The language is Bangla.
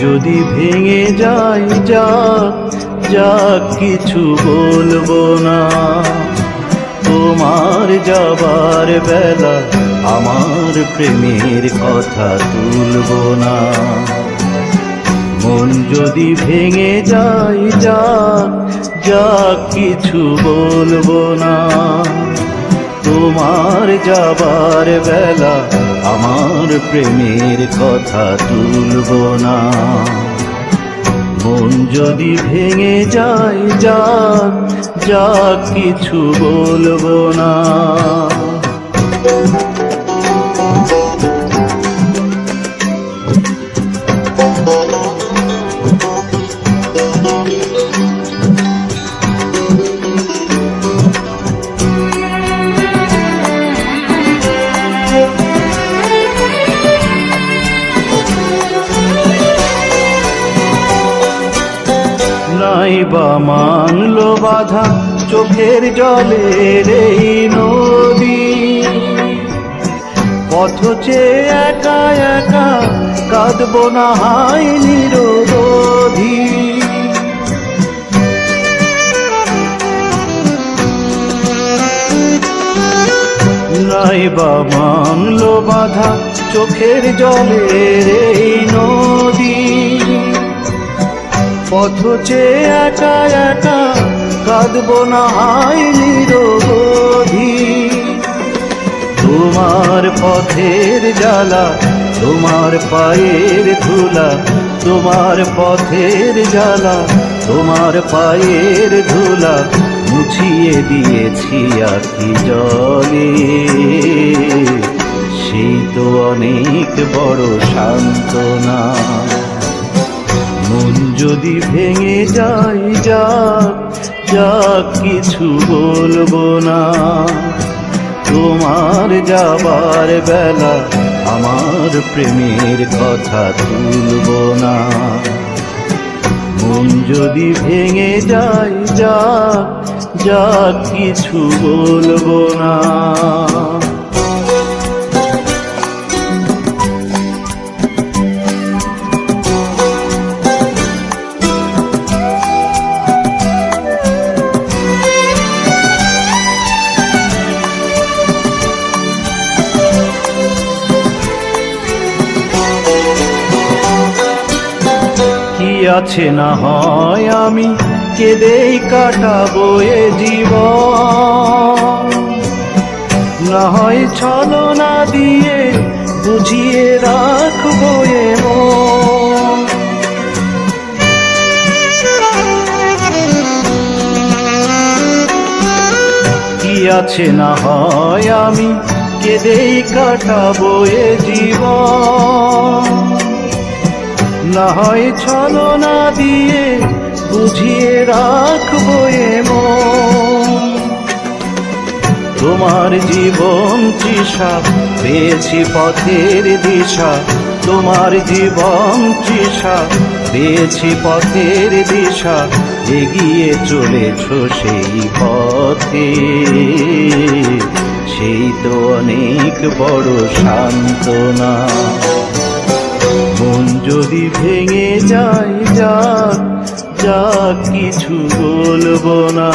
যদি ভেঙে যায়, যা যা কিছু বলব না। তোমার যাবার বেলা আমার প্রেমের কথা তুলবো না। মন যদি ভেঙে যায়, যা যা কিছু বলব না। তোমার যাবার বেলা আমার প্রেমের কথা তুলব না। মন যদি ভেঙে যায়, যাক যা কিছু বলব না। নাই বা মানলো বাধা, চোখের জলের এই নদী। পথ চেয়ে একা একা কাঁদবো না হাই নিরবধি। নাই বা মানলো বাধা, চোখের জলের এই নদী। পথ চেয়ে একা একা কাঁদবো না হাই নিরবধি। তোমার পথের জ্বালা, তোমার পায়ের ধুলা, তোমার পথের জ্বালা, তোমার পায়ের ধুলা মুছিয়ে দিয়েছি আখি জলে। সেই তো অনেক বড় সান্ত্বনা। যদি ভেঙে যায় যা যা কিছু বলব না। তোমার যাবার বেলা আমার প্রেমের কথা তুলবো না। মন যদি ভেঙে যায় যা যা কিছু বলব না। আছে না হয় আমি, কেঁদেই কাটাবো এ জীবন না হয় ছলো না দিয়ে বুঝিয়ে রাখব এ। কি আছে না হয় আমি, কেঁদেই কাটাবো এ জীবন না হয় ছলো না দিয়ে, বুঝিয়ে রাখব এমন তোমার জীবন তৃষা, পেয়েছি পথের দিশা। তোমার জীবন তৃষা, পেয়েছি পথের দিশা। এগিয়ে চলেছ সেই পথে। সেই তো অনেক বড় সান্ত্বনা। যদি ভেঙে যায় যা যা কিছু বলব না।